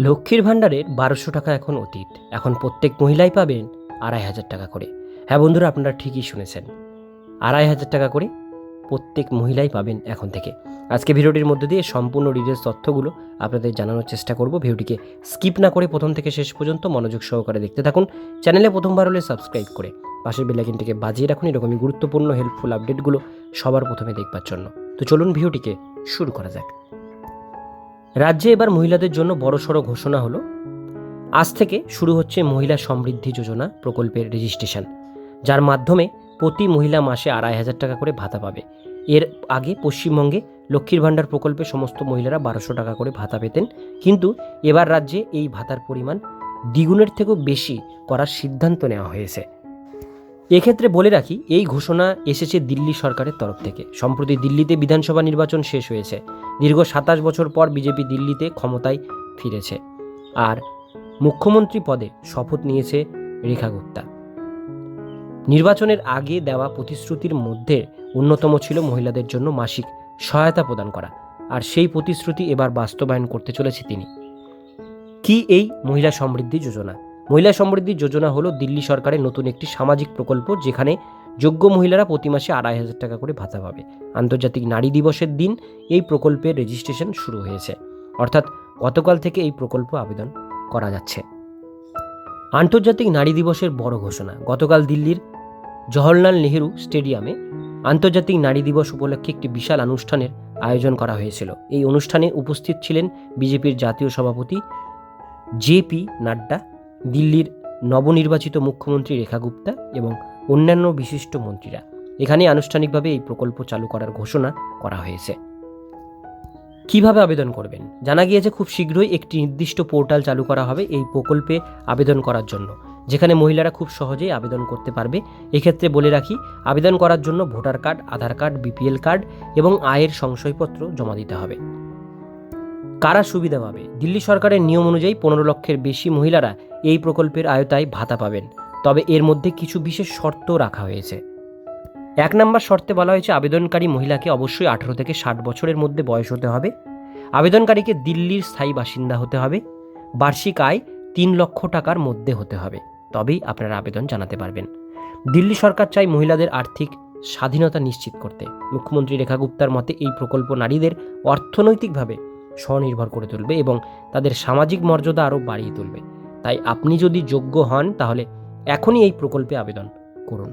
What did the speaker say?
লক্ষ্মীর ভাণ্ডারের বারোশো টাকা এখন অতীত। এখন প্রত্যেক মহিলাই পাবেন আড়াই হাজার টাকা করে। হ্যাঁ বন্ধুরা, আপনারা ঠিকই শুনেছেন। আড়াই হাজার টাকা করে প্রত্যেক মহিলাই পাবেন এখন থেকে। আজকে ভিডিওটির মধ্যে দিয়ে সম্পূর্ণ ডিটেলস তথ্যগুলো আপনাদের জানানোর চেষ্টা করব। ভিডিওটিকে স্কিপ না করে প্রথম থেকে শেষ পর্যন্ত মনোযোগ সহকারে দেখতে থাকুন। চ্যানেলে প্রথমবার হলে সাবস্ক্রাইব করে পাশের বেলাইকিনটিকে বাজিয়ে রাখুন। এরকমই গুরুত্বপূর্ণ হেল্পফুল আপডেটগুলো সবার প্রথমে দেখবার জন্য। তো চলুন ভিডিওটিকে শুরু করা যাক। রাজ্যে এবার মহিলাদের জন্য বড়সড় ঘোষণা হলো। আজ থেকে শুরু হচ্ছে মহিলা সমৃদ্ধি যোজনা প্রকল্পের রেজিস্ট্রেশন, যার মাধ্যমে প্রতি মহিলা মাসে আড়াই হাজার টাকা করে ভাতা পাবে। এর আগে পশ্চিমবঙ্গে লক্ষ্মীর ভাণ্ডার প্রকল্পে সমস্ত মহিলারা বারোশো টাকা করে ভাতা পেতেন, কিন্তু এবার রাজ্যে এই ভাতার পরিমাণ দ্বিগুণের থেকেও বেশি করার সিদ্ধান্ত নেওয়া হয়েছে। এক্ষেত্রে বলে রাখি, এই ঘোষণা এসেছে দিল্লি সরকারের তরফ থেকে। সম্প্রতি দিল্লিতে বিধানসভা নির্বাচন শেষ হয়েছে। দীর্ঘ সাতাশ বছর পর বিজেপি দিল্লিতে ক্ষমতায় ফিরেছে। আর মুখ্যমন্ত্রী পদে শপথ নিয়েছে রেখা গুপ্তা। নির্বাচনের আগে দেওয়া প্রতিশ্রুতির মধ্যে অন্যতম ছিল মহিলাদের জন্য মাসিক সহায়তা প্রদান করা, আর সেই প্রতিশ্রুতি এবার বাস্তবায়ন করতে চলেছে তিনি। কি এই মহিলা সমৃদ্ধি যোজনা? মহিলা সমৃদ্ধি যোজনা হলো দিল্লি সরকারের নতুন একটি সামাজিক প্রকল্প যেখানে যোগ্য মহিলারা প্রতি মাসে আড়াই হাজার টাকা করে ভাতা পাবে। আন্তর্জাতিক নারী দিবসের দিন এই প্রকল্পের রেজিস্ট্রেশন শুরু হয়েছে। অর্থাৎ গতকাল থেকে এই প্রকল্প আবেদন করা যাচ্ছে। আন্তর্জাতিক নারী দিবসের বড় ঘোষণা। গতকাল দিল্লির জওহরলাল নেহেরু স্টেডিয়ামে আন্তর্জাতিক নারী দিবস উপলক্ষে একটি বিশাল অনুষ্ঠানের আয়োজন করা হয়েছিল। এই অনুষ্ঠানে উপস্থিত ছিলেন বিজেপির জাতীয় সভাপতি জে পি নাড্ডা, দিল্লির নবনির্বাচিত মুখ্যমন্ত্রী রেখা গুপ্তা এবং অন্যান্য বিশিষ্ট মন্ত্রীরা। এখানে আনুষ্ঠানিকভাবে এই প্রকল্প চালু করার ঘোষণা করা হয়েছে। কীভাবে আবেদন করবেন? জানা গিয়েছে খুব শীঘ্রই একটি নির্দিষ্ট পোর্টাল চালু করা হবে এই প্রকল্পে আবেদন করার জন্য, যেখানে মহিলারা খুব সহজেই আবেদন করতে পারবে। এক্ষেত্রে বলে রাখি, আবেদন করার জন্য voter card, Aadhaar card, BPL card এবং আয়ের সংশয়পত্র জমা দিতে হবে। কারা সুবিধা পাবে? দিল্লি সরকারের নিয়ম অনুযায়ী পনেরো লক্ষের বেশি মহিলারা এই প্রকল্পের আয়তায় ভাতা পাবেন। তবে এর মধ্যে কিছু বিশেষ শর্ত রাখা হয়েছে। এক নম্বর শর্তে বলা হয়েছে, আবেদনকারী মহিলাকে অবশ্যই আঠারো থেকে ষাট বছরের মধ্যে বয়স হতে হবে। আবেদনকারীকে দিল্লির স্থায়ী বাসিন্দা হতে হবে। বার্ষিক আয় তিন লক্ষ টাকার মধ্যে হতে হবে। তবেই আপনারা আবেদন জানাতে পারবেন। দিল্লি সরকার চাই মহিলাদের আর্থিক স্বাধীনতা নিশ্চিত করতে। মুখ্যমন্ত্রী রেখা গুপ্তার মতে, এই প্রকল্প নারীদের অর্থনৈতিকভাবে স্বনির্ভর করে তুলবে এবং তাদের সামাজিক মর্যাদা আরও বাড়িয়ে তুলবে। তাই আপনি যদি যোগ্য হন, তাহলে এখনই এই প্রকল্পে আবেদন করুন।